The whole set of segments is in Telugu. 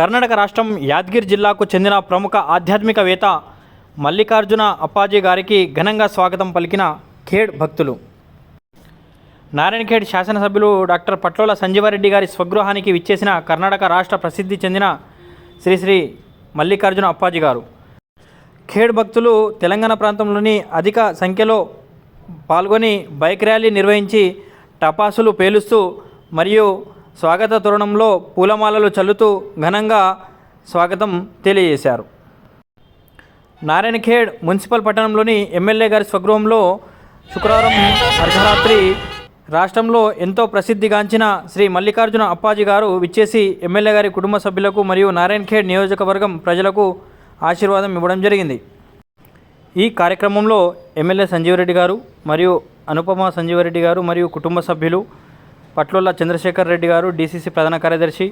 కర్ణాటక రాష్ట్రం యాదగిరి జిల్లాకు చెందిన ప్రముఖ ఆధ్యాత్మికవేత్త మల్లికార్జున అప్పాజీ గారికి ఘనంగా స్వాగతం పలికిన ఖేడ్ భక్తులు. నారాయణఖేడ్ శాసనసభ్యులు డాక్టర్ పట్లోల సంజీవారెడ్డి గారి స్వగృహానికి విచ్చేసిన కర్ణాటక రాష్ట్ర ప్రసిద్ధి చెందిన శ్రీ శ్రీ మల్లికార్జున అప్పాజీ గారు. ఖేడ్ భక్తులు తెలంగాణ ప్రాంతంలోని అధిక సంఖ్యలో పాల్గొని బైక్ ర్యాలీ నిర్వహించి టపాసులు పేలుస్తూ మరియు స్వాగత తోరణంలో పూలమాలలు చల్లుతూ ఘనంగా స్వాగతం తెలియజేశారు. నారాయణఖేడ్ మున్సిపల్ పట్టణంలోని ఎమ్మెల్యే గారి స్వగృహంలో శుక్రవారం అర్ధరాత్రి రాష్ట్రంలో ఎంతో ప్రసిద్ధిగాంచిన శ్రీ మల్లికార్జున అప్పాజీ గారు విచ్చేసి ఎమ్మెల్యే గారి కుటుంబ సభ్యులకు మరియు నారాయణఖేడ్ నియోజకవర్గం ప్రజలకు ఆశీర్వాదం ఇవ్వడం జరిగింది. ఈ కార్యక్రమంలో ఎమ్మెల్యే సంజీవరెడ్డి గారు మరియు అనుపమ సంజీవరెడ్డి గారు మరియు కుటుంబ సభ్యులు పట్లోల చంద్రశేఖర్ రెడ్డి గారు డీసీసీ ప్రధాన కార్యదర్శి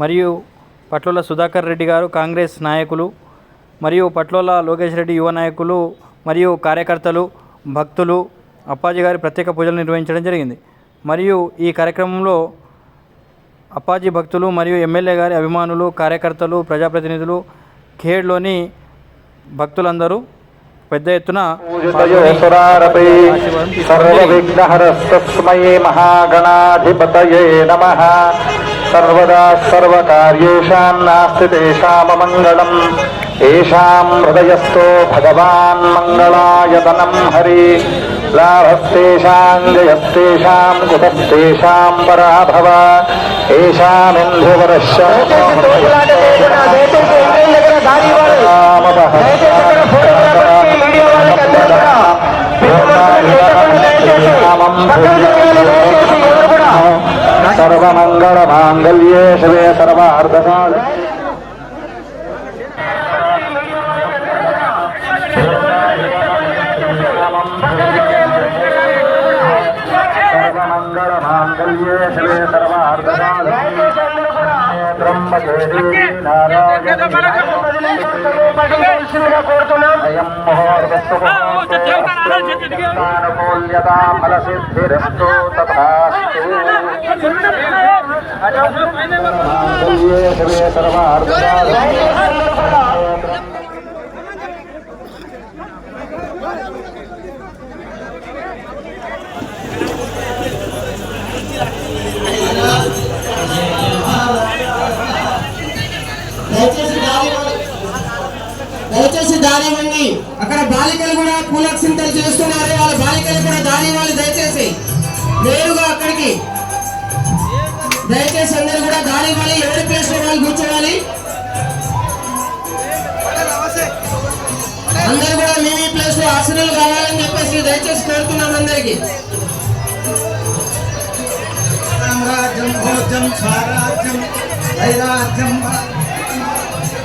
మరియు పట్లోల సుధాకర్ రెడ్డి గారు కాంగ్రెస్ నాయకులు మరియు పట్లోల లోకేష్ రెడ్డి యువ నాయకులు మరియు కార్యకర్తలు భక్తులు అప్పాజీ గారి ప్రత్యేక పూజలు నిర్వహించడం జరిగింది. మరియు ఈ కార్యక్రమంలో అప్పాజీ భక్తులు మరియు ఎమ్మెల్యే గారి అభిమానులు కార్యకర్తలు ప్రజాప్రతినిధులు ఖేడ్లోని భక్తులందరూ పెద్ద ఎత్తున పూజితయోసురారపై సర్వవిఘ్నహరస్తస్మై మహాగణాధిపతయే నమ. సర్వదా సర్వకార్యేషాం నాస్తి తేషామమంగళం ఏషాం హృదయస్థో భగవాన్ మంగళాయతనం హరి. లాభస్తేషాం జయస్తేషాం కుతస్తేషాం పరాభవ. ఏషామింధువరశ్య సర్వమంగళ మాంగళ్యే శివే సర్వార్ధసాధ సర్వమంగళ మాంగళ్యే శివే సర్వార్ధసాధ బ్రహ్మదేవి నారాయణ అయం ముహూర్తస్సుమూల్యతా ఫలసిద్ధిరస్తు తథాస్తు దయచేసి దారి ఇవ్వండి. దయచేసి అక్కడ బాలికలు కూడా పూలక్షింతలు చేస్తున్నారు వాళ్ళ బాలికలు కూడా దారి ఇవ్వాలి దయచేసి నేరుగా అక్కడికి దయచేసి అందరూ కూడా దారి ఇవ్వాలి ఎవరి ప్లేస్లో వాళ్ళు కూర్చోవాలి. అందరూ కూడా మీ మీ ప్లేస్లో ఆసనాలు కావాలని చెప్పేసి దయచేసి కోరుతున్నాం అందరికి.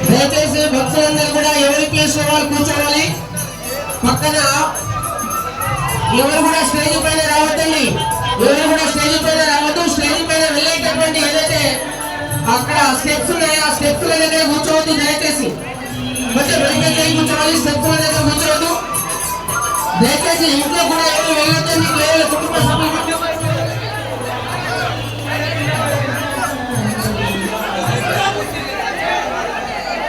దయచేసి భక్తులందరూ కూడా ఎవరి ప్లేస్లో వాళ్ళు కూర్చోవాలి పక్కన ఎవరు కూడా స్టేజ్ పైన రావద్దండి. ఎవరు కూడా స్టేజ్ పైన రావద్దు. అక్కడ స్టెప్స్ ఉన్నాయి ఆ స్టెప్స్ దగ్గర కూర్చోవద్దు దయచేసి. కొంచెం వెనక కూర్చోవాలి స్టెప్స్ దగ్గర కూర్చోవద్దు. దయచేసి ఇంట్లో కూడా ఎవరు వెళ్ళొద్దు మీకు కేవలం కుటుంబ సభ్యులు.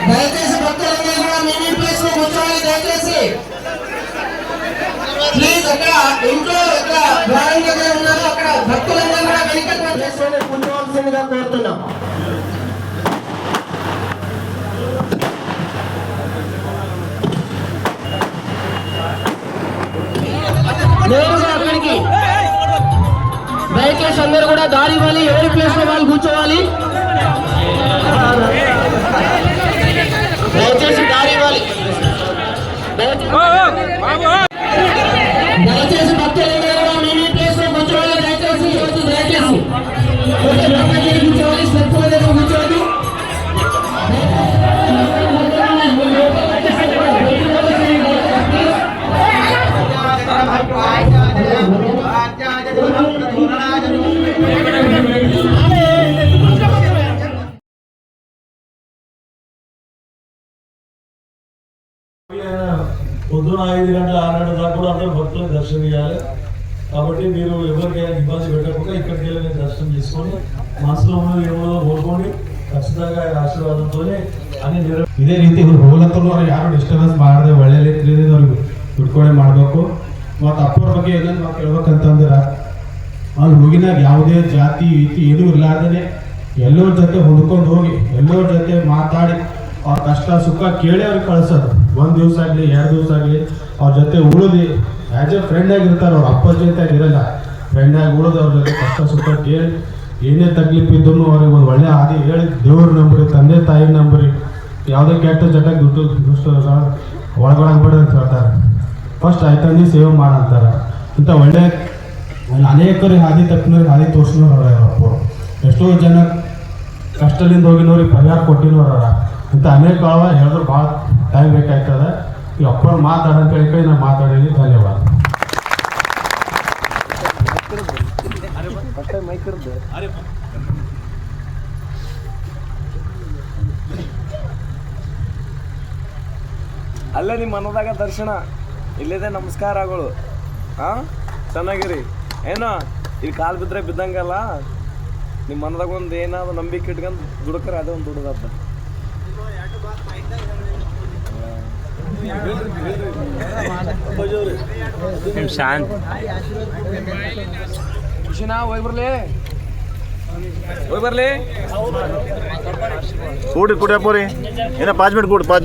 దయచేసి భక్తులందరూ కూడా మీ ప్లేస్లో కూర్చోవాలి దయచేసి. ప్లీజ్ అక్కడ కోరుతున్నాం. నేరుగా అక్కడికి దయచేసి అందరూ కూడా దారి ఇవ్వాలి ఎవరి ప్లేస్లో వాళ్ళు కూర్చోవాలి? దయచేసి దారి ఇవ్వాలి పొద్దున ఐదు గంటల ఆరు గంటల దాకా కూడా అందరూ భక్తులను దర్శనం చేయాలి కాబట్టి మీరు ఎవరికైనా ఇబ్బంది పెట్టకుండా ఇక్కడికి వెళ్ళి మీరు దర్శనం చేసుకొని మనసులో ఉన్నది ఏమో కోరుకోండి ఖచ్చితంగా ఆయన ఆశీర్వాదంతోనే అన్ని నెరవేరు ಇದೇ ರೀತಿ ಇವ್ರು ಹೋಗ್ಲತ್ತರು ಅವ್ರು ಯಾರು ಡಿಸ್ಟರ್ಬೆನ್ಸ್ ಮಾಡದೆ ಒಳ್ಳೆ ರೀತಿಯಿಂದ ಅವ್ರಿಗೆ ಬಿಟ್ಕೊಡೆ ಮಾಡಬೇಕು ಮತ್ತು ಅಪ್ಪವ್ರ ಬಗ್ಗೆ ಏನೇನು ನಾವು ಕೇಳ್ಬೇಕಂತಂದ್ರೆ ಅಲ್ಲಿ ಹೋಗಿನಾಗ ಯಾವುದೇ ಜಾತಿ ಈತಿ ಏನೂ ಇರ್ಲಾರ್ದೇ ಎಲ್ಲರ ಜೊತೆ ಹೊಂದ್ಕೊಂಡು ಹೋಗಿ ಎಲ್ಲರ ಜೊತೆ ಮಾತಾಡಿ ಅವ್ರ ಕಷ್ಟ ಸುಖ ಕೇಳಿ ಅವ್ರಿಗೆ ಕಳ್ಸೋದು ಒಂದು ದಿವಸ ಆಗಲಿ, ಎರಡು ದಿವಸ ಆಗಲಿ, ಅವ್ರ ಜೊತೆ ಉಳಿದು. ಆ್ಯಸ್ ಎ ಫ್ರೆಂಡ್ ಇರ್ತಾರೆ ಅವ್ರ ಅಪ್ಪ ಜೊತೆ ಆಗಿರಲ್ಲ. ಫ್ರೆಂಡ್ ಆಗಿ ಉಳಿದು ಅವ್ರ ಜೊತೆ ಕಷ್ಟ ಸುಖ ಕೇಳಿ ಏನೇ ತಕ್ಲೀಫ್ ಇದ್ದೂ ಅವ್ರಿಗೆ ಒಂದು ಒಳ್ಳೆ ಹಾದಿ ಹೇಳಿ, ದೇವ್ರ ನಂಬರಿ, ತಂದೆ ತಾಯಿ ನಂಬರಿ. ಯಾವುದೇ ಕೆಟ್ಟ ಚಟ ದುಡ್ಡು ದುಷ್ಟ ಒಳಗೊಳಗ್ಬೇಡ ಅಂತ ಹೇಳ್ತಾರೆ. ಫಸ್ಟ್ ಆಯ್ತಂದು ಸೇವೆ ಮಾಡಂತಾರೆ ಇಂಥ ಒಳ್ಳೆ ಅನೇಕರಿಗೆ ಹಾದಿ ತಪ್ಪಿನವ್ರಿಗೆ ಹಾದಿ ತೋರಿಸಿನವ್ರು ಅಪ್ಪ ಎಷ್ಟೋ ಜನ ಕಷ್ಟದಿಂದ ಹೋಗಿನವ್ರಿಗೆ ಪರಿಹಾರ ಕೊಟ್ಟಿನವ್ರ ಇಂಥ ಅನೇಕ ಅವ ಹೇಳಿದ್ರು, ಭಾಳ ಟೈಮ್ ಬೇಕಾಯ್ತದ. ಈ ಅಪ್ಪವ್ರು ಮಾತಾಡಂತ ಹೇಳಿ ನಾನು ಮಾತಾಡೀನಿ ಧನ್ಯವಾದ. ಅಲ್ಲೇ ನಿಮ್ಮ ಮನದಾಗ ದರ್ಶನ. ಇಲ್ಲಿದೆ ನಮಸ್ಕಾರಗಳು ಹಾ ಚೆನ್ನಾಗಿರಿ. ಏನೋ, ಇಲ್ಲಿ ಕಾಲು ಬಿದ್ದರೆ ಬಿದ್ದಂಗಲ್ಲ? ನಿಮ್ಮ ಮನದಾಗ ಒಂದು ಏನಾದ್ರು ನಂಬಿಕೆ ಇಟ್ಕೊಂಡು ದುಡ್ಕರ ಅದೇ ಒಂದು ದುಡ್ದತ್ತ ಶಾಂತ್. ಹೋಗಿ ಬರ್ಲಿ. ಹೋಗಿ ಬರ್ಲಿ. ಕೂಡಿ ಕುಡಿಯಪ್ಪ ರೀ ಏನೋ ಪಾಂಚ್ ಮಿನಿಟ್ ಕೂಡಿ ಪಾಂಚ್